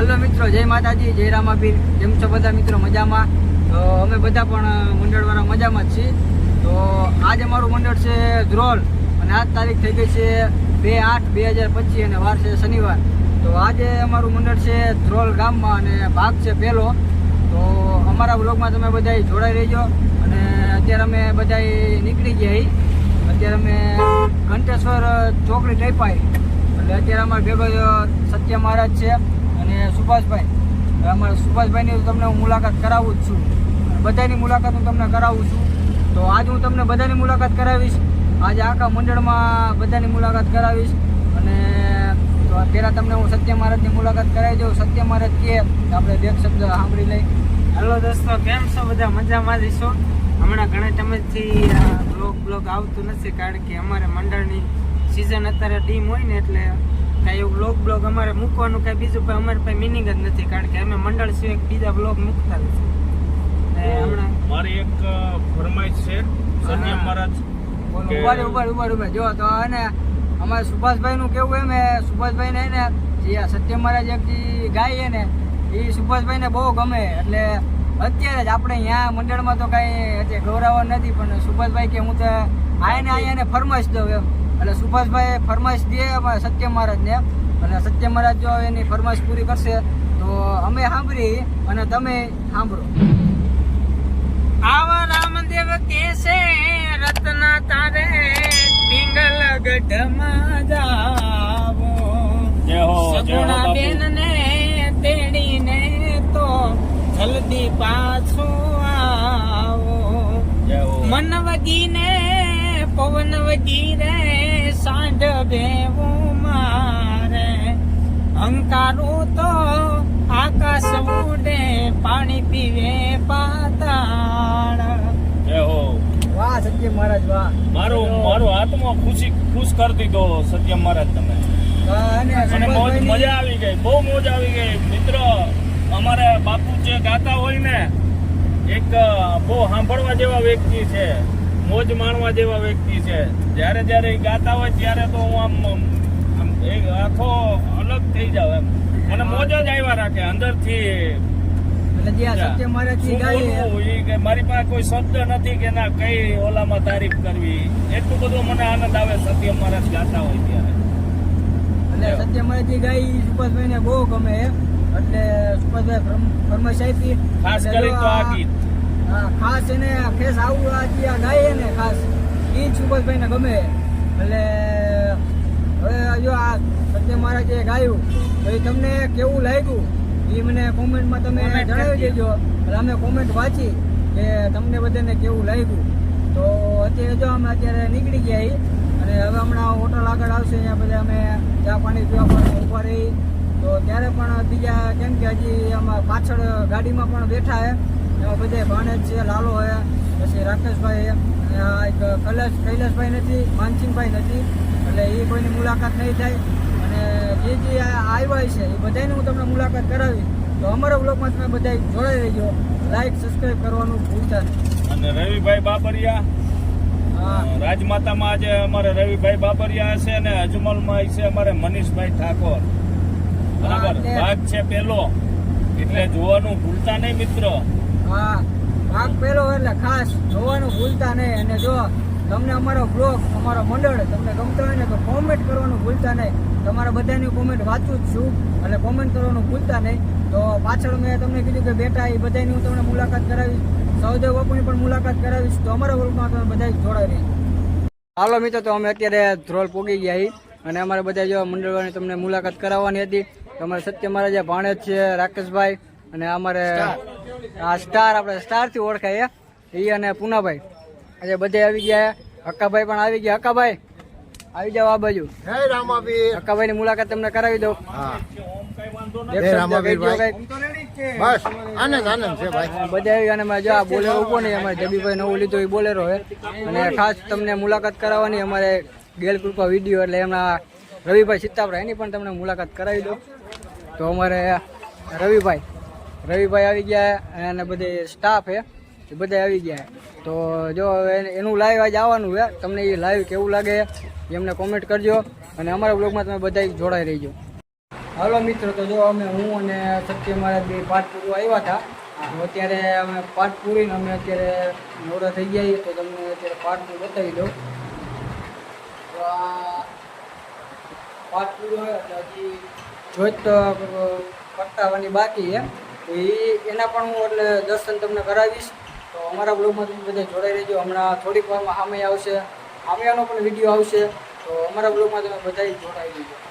હાલો મિત્રો, જય માતાજી, જય રામાપીર કેમ છો બધા મિત્રો? મજામાં? તો અમે બધા પણ મંડળવાળા મજામાં જ છીએ. તો આજ અમારું મંડળ છે ધ્રોલ અને આજ તારીખ થઈ ગઈ છે બે આઠ બે હજાર પચીસ અને વાર છે શનિવાર. તો આજે અમારું મંડળ છે ધ્રોલ ગામમાં અને ભાગ છે પહેલો. તો અમારા બ્લોગમાં તમે બધા જોડાઈ રહેજો અને અત્યારે અમે બધા નીકળી ગયા. અત્યારે અમે ઘંટેશ્વર ચોકડી ટાઈપાઈ એટલે અત્યારે અમારા ભેગો સત્ય મહારાજ છે. અને સુભાષભાઈ અમારા સુભાષભાઈની તમને હું મુલાકાત કરાવું જ છું. બધાની મુલાકાત હું તમને કરાવું છું. તો આજ હું તમને બધાની મુલાકાત કરાવીશ. આજે આખા મંડળમાં બધાની મુલાકાત કરાવીશ. અને પહેલાં તમને હું સત્ય મહારાજની મુલાકાત કરાવી દઉં. સત્ય મહારાજ કે આપણે બે શબ્દ સાંભળી લઈ હેલો દોસ્તો, કેમ છો? બધા મજામાં જ છો? હમણાં ઘણા ટાઈમથી બ્લોગ બ્લોગ આવતું નથી કારણ કે અમારે મંડળની સિઝન અત્યારે ટીમ હોય ને એટલે કાંઈ એવું બ્લોગ બ્લોગ અમારે મૂકવાનું કાંઈ બીજું પણ અમારે પાસે મિનિંગ જ નથી કારણ કે અમે મંડળ સિવાય બીજા બ્લોગ મૂકતા નથી. હમણાં મારી એક ફરમાઈશ છે સત્ય હા. મહારાજ ઊભા ઊભા ઊભા ઊભા જો તો અને અમારે સુભાષભાઈનું કેવું એમ હે સુભાષભાઈ ને જે આ સત્ય મહારાજ એક ગાય છે ને એ સુભાષભાઈને બહુ ગમે. એટલે અત્યારે જ આપણે અહીંયા મંડળમાં તો કાંઈ અત્યારે ગૌરવવાનું નથી પણ સુભાષભાઈ કે હું તો આને અહીંયા ને ફરમાઈશ દઉં એમ. એટલે સુભાષભાઈ ફરમાઈશ દે સત્ય મહારાજ ને અને સત્ય મહારાજ જો એની ફરમાઈશ પૂરી કરશે તો અમે સાંભળી અને તમે સાંભળો. આવા રામદેવ કેસે રત્ના તારે પિંગલ ગઢમાં જાવો. સગુણા બેન ને તેડીને તો જલ્દી પાછું આવો. મન વગીને પવન વગીરે સાંઢ ભેવું મારે. અંકારું તો આકાશ ઉડે પાણી પીવે પાતાળ. વાહ સત્ય મહારાજ વાહ. મારો મારો આત્મા ખુશી ખુશ કરી દીધો સત્ય મહારાજ તમે. અને બહુ મજા આવી ગઈ બહુ મોજ આવી ગઈ. મિત્રો અમારે બાપુ જે ગાતા હોય ને એક બહુ સાંભળવા જેવા વ્યક્તિ છે. મોજ માણવા જેવા વ્યક્તિ છે. જ્યારે જ્યારે એ ગાતા હોય ત્યારે તો હું આમ આમ એક આખો અલગ થઈ જાવ એમ. મને મોજ જ આવ્યા રાખે અંદરથી. મારી પાસે કોઈ શબ્દ નથી કે ના કઈ ઓલામાં તારીફ કરવી. એટલું બધું મને આનંદ આવે સત્ય મહારાજ ગાતા હોય ત્યારે. અને સત્ય મહારાજ ગાય ઈ સુભાષભાઈને બહુ ગમે એટલે સુભાષભાઈ ફરમાઈ ફરમાઈશ ખાસ કરી તો આ ગીત. ખાસ એને ફેસ આવું આજે આ ગાય ને ખાસ એ જ સુભાષભાઈને ગમે. એટલે હવે જો આ સત્ય મહારાજે ગાયું તો એ તમને કેવું લાગ્યું? એ મને કોમેન્ટમાં તમે જણાવી દેજો. એટલે અમે કોમેન્ટ વાંચી કે તમને બધાને કેવું લાગ્યું. તો અત્યારે જો અમે અત્યારે નીકળી ગયા અને હવે હમણાં હોટલ આગળ આવશે ત્યાં બધા અમે ચા પાણી પીવા પણ ઊભા રહી. તો ત્યારે પણ બીજા કેમ કે હજી આમાં પાછળ ગાડીમાં પણ બેઠા છે એમાં બધા ભાણેજ છે લાલો છે પછી રાકેશભાઈ આ એક કૈલાસભાઈ નથી માનસિંહભાઈ નથી એટલે એ કોઈની મુલાકાત નહીં થાય. અને જે જે આ આવ્યા છે એ બધાની હું તમને મુલાકાત કરાવી તો અમારા બ્લોગમાં તમે બધા જોડાઈ રહેજો. લાઈક સબસ્ક્રાઈબ કરવાનું ભૂલતા અને રવિભાઈ બાબરિયા હા. રાજમાતામાં આજે અમારે રવિભાઈ બાબરિયા હશે અને અજમલમાં છે અમારે મનીષભાઈ ઠાકોર. બરાબર? ભાગ છે પેલો. એટલે જોવાનું ભૂલતા નહીં મિત્રો. હા ભાગ પહેલો એટલે ખાસ જોવાનું ભૂલતા નહીં. અને જો તમને અમારો બ્લોગ અમારો મંડળ તમને ગમતો હોય ને તો કોમેન્ટ કરવાનું ભૂલતા નહીં. તમારા બધાની કોમેન્ટ વાંચું જ છું એટલે કોમેન્ટ કરવાનું ભૂલતા નહીં. તો પાછળ મેં તમને કીધું કે બેટા, એ બધાની હું તમને મુલાકાત કરાવીશ. સૌદેવ બાપુની પણ મુલાકાત કરાવીશ. તો અમારા બ્લોગમાં તમે બધા જોડાઈ રહી હાલો મિત્રો, તો અમે અત્યારે ધ્રોલ પોગી ગયા અને અમારે બધા જો મંડળવાની તમને મુલાકાત કરાવવાની હતી. તમારા સત્ય મહારાજા ભાણેજ છે, રાકેશભાઈ અને અમારે આ સ્ટાર આપણે સ્ટારથી ઓળખાય એ અને પૂનાભાઈ. આજે બધે આવી ગયા હક્કાભાઈ પણ આવી ગયા. હક્કાભાઈ આવી જાઓ આ બાજુ. હક્કાભાઈ ની મુલાકાત તમને કરાવી ભાઈ. બધા આવી અને જો આ બોલેરો ઊભો નહીં. અમારે જબીભાઈ નવું લીધો એ બોલેરો હે અને ખાસ તમને મુલાકાત કરાવવાની અમારે ગેલ કૃપા વીડિયો એટલે એમના રવિભાઈ સીતાપરા એની પણ તમને મુલાકાત કરાવી દો તો અમારે રવિભાઈ રવિભાઈ આવી ગયા અને બધે સ્ટાફ હે, એ બધા આવી ગયા. તો જો હવે એનું લાઈવ આજે આવવાનું છે તમને એ લાઈવ કેવું લાગે એ અમને કોમેન્ટ કરજો અને અમારા બ્લોગમાં તમે બધા જોડાઈ રહીજો. હાલો મિત્રો, તો જો અમે હું અને સત્ય મારા બે પાઠ આવ્યા હતા અત્યારે અમે પાઠ પૂરીને અમે અત્યારે નવરા થઈ ગયા તો તમને અત્યારે પાઠ બતાવી દઉં. તો આ જોઈત તો પટાવવાની બાકી છે તો એ એના પણ હું એટલે દર્શન તમને કરાવીશ. તો અમારા બ્લોગમાં તમે બધા જોડાઈ રહેજો. હમણાં થોડીક વારમાં હામે આવશે. સામેનો પણ વીડિયો આવશે. તો અમારા બ્લોગમાં તમે બધા જોડાઈ રહેજો.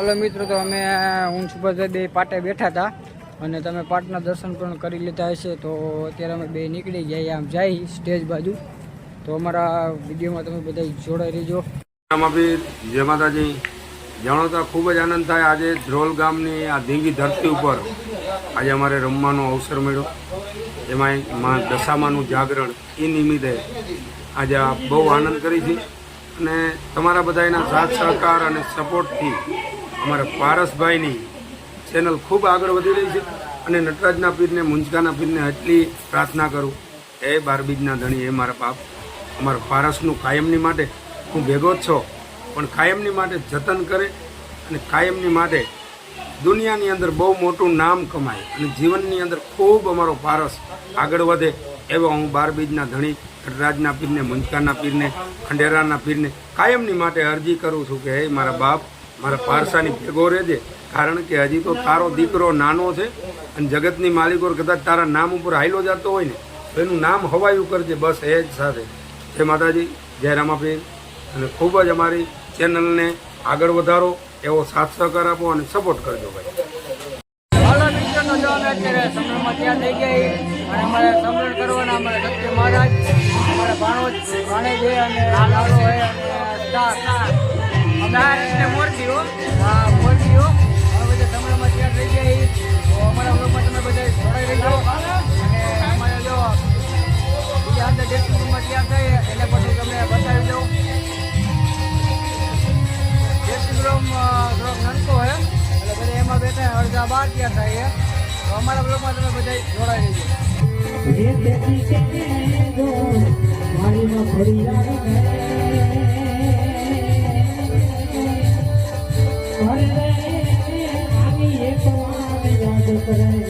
હાલો મિત્રો, તો અમે હું સુભદ્રા બે પાટે બેઠા હતા અને તમે પાટના દર્શન પણ કરી લીધા હશે. તો અત્યારે અમે બે નીકળી ગયા આમ જાય સ્ટેજ બાજુ. તો અમારા વિડીયોમાં તમે બધા જોડાઈ રહેજો. બી જય માતાજી. જાણો તો ખૂબ જ આનંદ થાય આજે ધ્રોલ ગામની આ ધીંગી ધરતી ઉપર આજે અમારે રમવાનો અવસર મળ્યો. એમાંયમાં દશામાનું જાગરણ એ નિમિત્તે આજે બહુ આનંદ કરી છે. અને તમારા બધાના સાથ સહકાર અને સપોર્ટથી અમારા પારસભાઈની ચેનલ ખૂબ આગળ વધી રહી છે અને નટરાજના પીરને મુંજકાના પીરને એટલી પ્રાર્થના કરું. એ બારબીજના ધણી, એ મારા બાપ. અમારા પારસનું કાયમની માટે હું ભેગો જ છો, પણ કાયમની માટે જતન કરે અને કાયમની માટે દુનિયાની અંદર બહુ મોટું નામ કમાય અને જીવનની અંદર ખૂબ અમારો પારસ આગળ વધે એવો હું બારબીજના ધણી, નટરાજના પીરને મુંજકાના પીરને, ખંડેરાના પીરને કાયમની માટે અરજી કરું છું કે, હે મારા બાપ મારા પારસાની ભેગો રહેજે કારણ કે હજી તો તારો દીકરો નાનો છે અને જગતની માલિકો કદાચ તારા નામ ઉપર હાઈલો જતો હોય ને, તો એનું નામ હવાયું કરજે બસ એ જ સાથે. જય માતાજી, જય રામાપીર અને ખૂબ જ અમારી ચેનલને આગળ વધારો, એવો સાથ સહકાર આપો અને સપોર્ટ કરજો ભાઈ. અમારે સમરણ કરવાના અમારે સત્ય મહારાજ, અમારા ભાણો ભાણે છે અને અને અમે મોરબીઓ. હા મોરબીઓ. અમે બધા સમરણમાં ત્યાં થઈ જાય તો અમારા બ્લોગમાં તમે બધા જોડાઈ રહેજો. અને અમારે જો બીજા અંદર ડેસ્ટિંગમાં ત્યાં થાય એટલે પછી તમને બતાવી દઉં. ડેસ્ટિંગ રૂમ થોડોક નાનકો હોય એટલે એમાં બેઠા અડધા બાર ત્યાં થાય તો અમારા બ્લોગમાં તમે બધા જોડાઈ Gracias.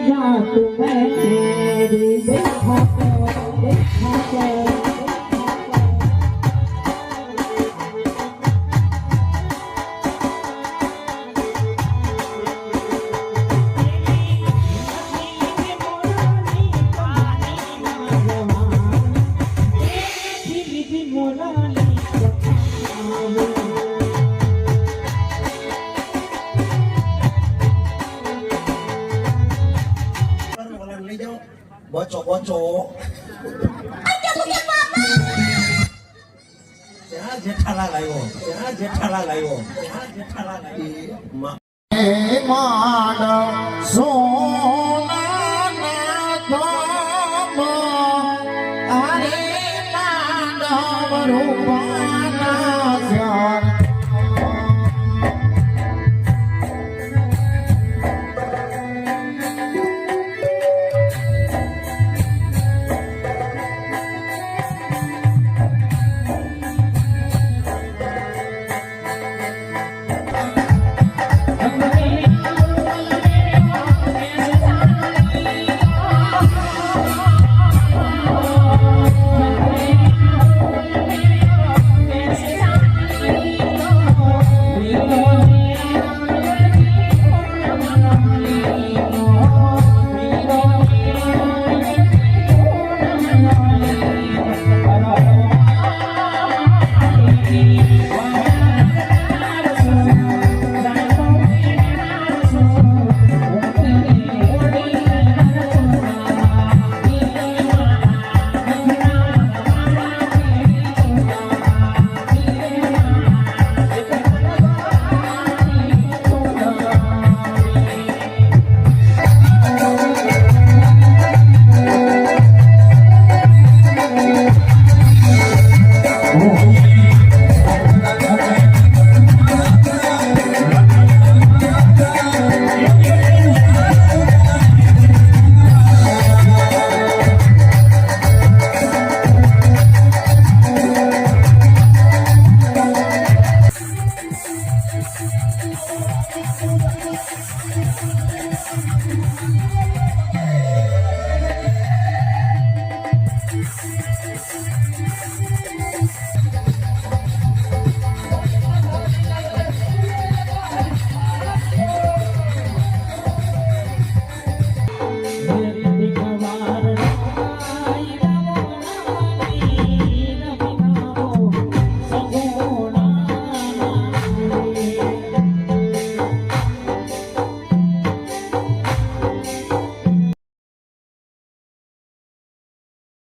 I'm not afraid. I'm not 我走，我走。哎呀，我的爸爸